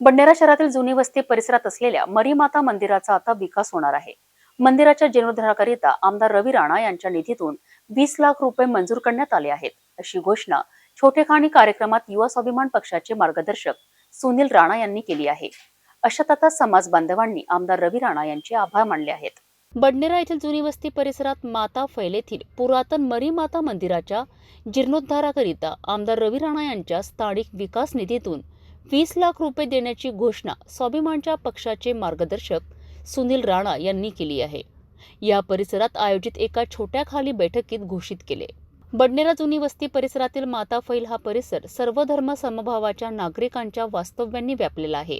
बंडेरा शहरातील जुनी वस्ती परिसरात असलेल्या मरीमाता मंदिराचा आता विकास होणार आहे. मंदिराच्या जीर्णोद्धाराकरिता आमदार रवी राणा यांच्या निधीतून वीस लाख रुपये मंजूर करण्यात आले आहेत. अशी घोषणा छोटेखानी कार्यक्रमात युवा स्वाभिमान पक्षाचे मार्गदर्शक सुनील राणा यांनी केली आहे. अशात आता समाज बांधवांनी आमदार रवी राणा यांचे आभार मानले आहेत. बडनेरा येथील जुनी वस्ती परिसरात माता फैलेथील पुरातन मरीमाता मंदिराच्या जीर्णोद्धाराकरिता आमदार रवी राणा यांच्या स्थानिक विकास निधीतून वीस लाख रुपये देण्याची घोषणा स्वाभिमानच्या पक्षाचे मार्गदर्शक सुनील राणा यांनी केली आहे. या परिसरात आयोजित एका छोट्या खाली बैठकीत घोषित केले. बडनेरा जुनी वस्ती परिसरातील माता फैल हा परिसर सर्वधर्म समभावाच्या नागरिकांच्या वास्तव्यांनी व्यापलेला आहे.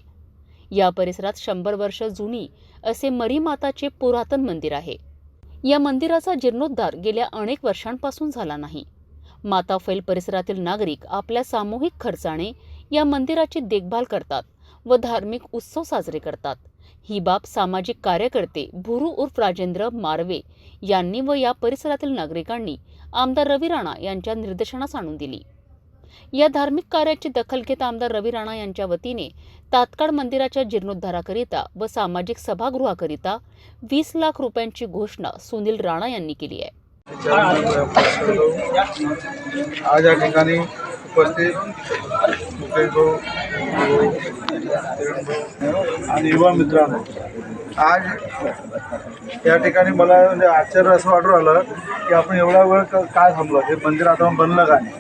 या परिसरात शंभर वर्ष जुनी असे मरीमाताचे पुरातन मंदिर आहे. या मंदिराचा जीर्णोद्धार गेल्या अनेक वर्षांपासून झाला नाही. माता फैल परिसरातील नागरिक आपल्या सामूहिक खर्चाने या मंदिराची देखभाल करतात व धार्मिक उत्सव साजरे करतात. ही बाब सामाजिक कार्यकर्ते भुरू उर्फ राजेंद्र मारवे यांनी व या परिसरातील नागरिकांनी आमदार रवी राणा यांच्या निर्देशनास आणून दिली. या धार्मिक कार्याची दखल घेत आमदार रवी राणा यांच्या वतीने तात्काळ मंदिराच्या जीर्णोद्धाराकरिता व सामाजिक सभागृहाकरिता वीस लाख रुपयांची घोषणा सुनील राणा यांनी केली आहे. आज या ठिकाणी उपस्थित आणि युवा मित्रांनो. आज या ठिकाणी मला म्हणजे आश्चर्य असं वाटून आलं की आपण एवढा वेळ काय थांबलो? हे मंदिर आता बनलं की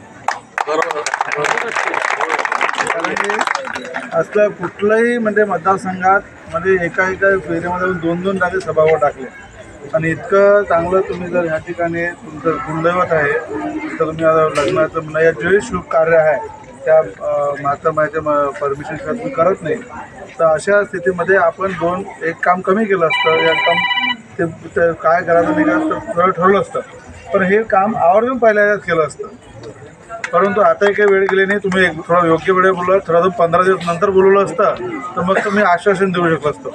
असलं कुठलंही म्हणजे मतदारसंघात म्हणजे एका एका फेरीमध्ये दोन दोन जागे सभागृह टाकले. आणि इतकं चांगलं तुम्ही जर ह्या ठिकाणी तुमचं गुणदैवत आहे तर तुम्ही आता लग्नाचं म्हणा या जे शुभ कार्य आहे त्या अं, माता मायच्या परमिशन तुम्ही करत नाही. तर अशा स्थितीमध्ये आपण दोन एक काम कमी केलं असतं या काम ते ते काय करायचं नाही करायचं तर थोडं ठरवलं असतं. पण हे काम आवर्जून पहिल्याच केलं असतं. परंतु आता काही वेळ गेली नाही तुम्ही एक थोडं योग्य वेळ बोलला थोडं पंधरा दिवस नंतर बोलवलं असतं तर मग तुम्ही आश्वासन देऊ शकलं असतं.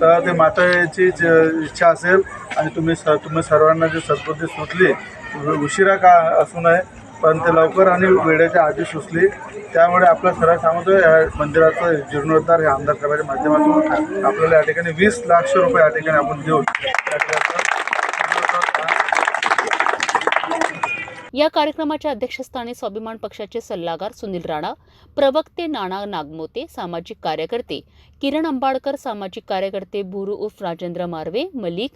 तर ते माताची ज- इच्छा असेल आणि तुम्ही स तुम्ही सर्वांना जी सद्बुद्धी सुचली उशिरा का असू नये पण ते लवकर आणि वेळेच्या आधी सुचली. त्यामुळे आपलं सरळ सांगतो या मंदिराचं जीर्णोद्धार हे आमदार साहेबांच्या माध्यमातून आपल्याला या ठिकाणी वीस लाख रुपये या ठिकाणी आपण देऊन या ठिकाणी या कार्यक्रमाच्या अध्यक्षस्थानी स्वाभिमान पक्षाचे सल्लागार सुनील राणा प्रवक्ते नाना नागमोते सामाजिक कार्यकर्ते किरण अंबाडकर सामाजिक कार्यकर्ते भुरू उर्फ राजेंद्र मार्वे मलिक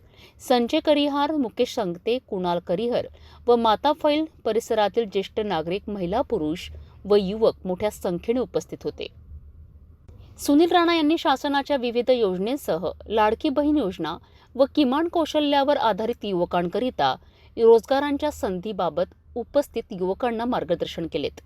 संजय करिहार मुकेश संगते कुणाल करिहर व माता फैल परिसरातील ज्येष्ठ नागरिक महिला पुरुष व युवक मोठ्या संख्येने उपस्थित होते. सुनील राणा यांनी शासनाच्या विविध योजनेसह लाडकी बहीण योजना व किमान कौशल्यावर आधारित युवकांकरिता रोजगारांच्या संधीबाबत उपस्थित युवकांना मार्गदर्शन केलेत.